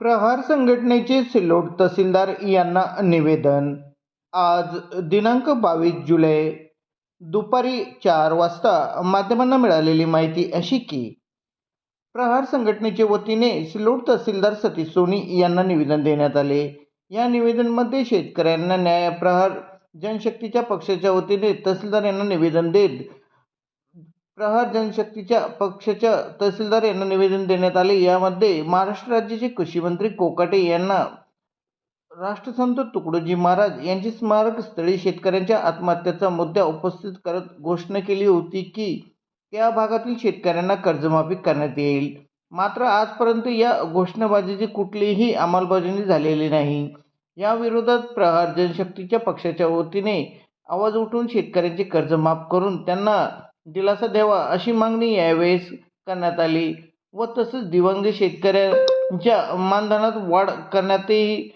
प्रहार संघटनेचे सिल्लोड तहसीलदार यांना निवेदन. आज दिनांक बावीस जुलै दुपारी चार वाजता माध्यमांना मिळालेली माहिती अशी की प्रहार संघटनेच्या वतीने सिल्लोड तहसीलदार सतीश सोनी यांना निवेदन देण्यात आले. या निवेदनमध्ये शेतकऱ्यांना न्याय प्रहार जनशक्तीच्या पक्षाच्या वतीने तहसीलदार यांना निवेदन देत प्रहार जनशक्तीच्या पक्षाच्या तहसीलदार यांना निवेदन देण्यात आले. यामध्ये महाराष्ट्र राज्याचे कृषी मंत्री कोकाटे यांना राष्ट्रसंत तुकडोजी महाराज यांची स्मारक स्थळी शेतकऱ्यांच्या आत्महत्याचा मुद्दा उपस्थित करत घोषणा केली होती की त्या भागातील शेतकऱ्यांना कर्जमाफी करण्यात येईल. मात्र आजपर्यंत या घोषणाबाजीची कुठलीही अंमलबजावणी झालेली नाही. या विरोधात प्रहार जनशक्तीच्या पक्षाच्या वतीने आवाज उठवून शेतकऱ्यांचे कर्ज माफ करून त्यांना दिलासा द्यावा अशी मागणी यावेळेस करण्यात आली व तसंच दिवंगत शेतकऱ्यांच्या मानधनात वाढ करण्यातही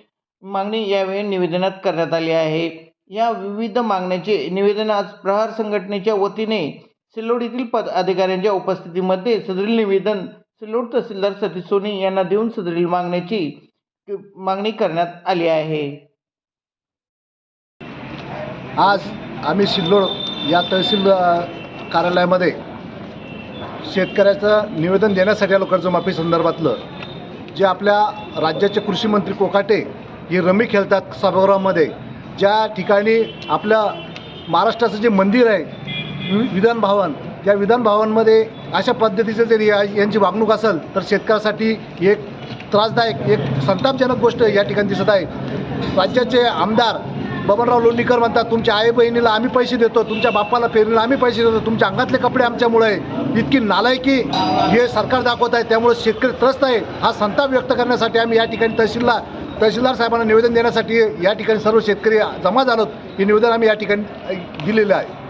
मागणी यावेळी निवेदनात करण्यात आली आहे. या विविध मागण्याचे निवेदन आज प्रहार संघटनेच्या वतीने सिल्लोड येथील पद अधिकाऱ्यांच्या उपस्थितीमध्ये सदरील निवेदन सिल्लोड तहसीलदार सतीश सोनी यांना देऊन सदरील मागण्याची मागणी करण्यात आली आहे. आज आम्ही सिल्लोड या तहसील कार्यालयामध्ये शेतकऱ्याचं निवेदन देण्यासाठी आलो कर्जमाफी संदर्भातलं जे आपल्या राज्याचे कृषी मंत्री कोकाटे हे रमी खेळतात सभागृहामध्ये ज्या ठिकाणी आपल्या महाराष्ट्राचं जे मंदिर आहे वि- विधान भवन त्या विधान भवनमध्ये अशा पद्धतीचं जरी या- यांची वागणूक असेल तर शेतकऱ्यासाठी एक त्रासदायक एक संतापजनक गोष्ट या ठिकाणी दिसत आहे. राज्याचे आमदार बबनराव लोणीकर म्हणतात तुमच्या आई बहिणीला आम्ही पैसे देतो तुमच्या बाप्पाला पेरणीला आम्ही पैसे देतो तुमच्या अंगातले कपडे आमच्यामुळे इतकी नालायकी हे सरकार दाखवत आहे त्यामुळे शेतकरी त्रस्त आहे. हा संताप व्यक्त करण्यासाठी आम्ही या ठिकाणी तहसीलला तहसीलदार साहेबांना निवेदन देण्यासाठी या ठिकाणी सर्व शेतकरी जमा झालो हे निवेदन आम्ही या ठिकाणी दिलेलं आहे.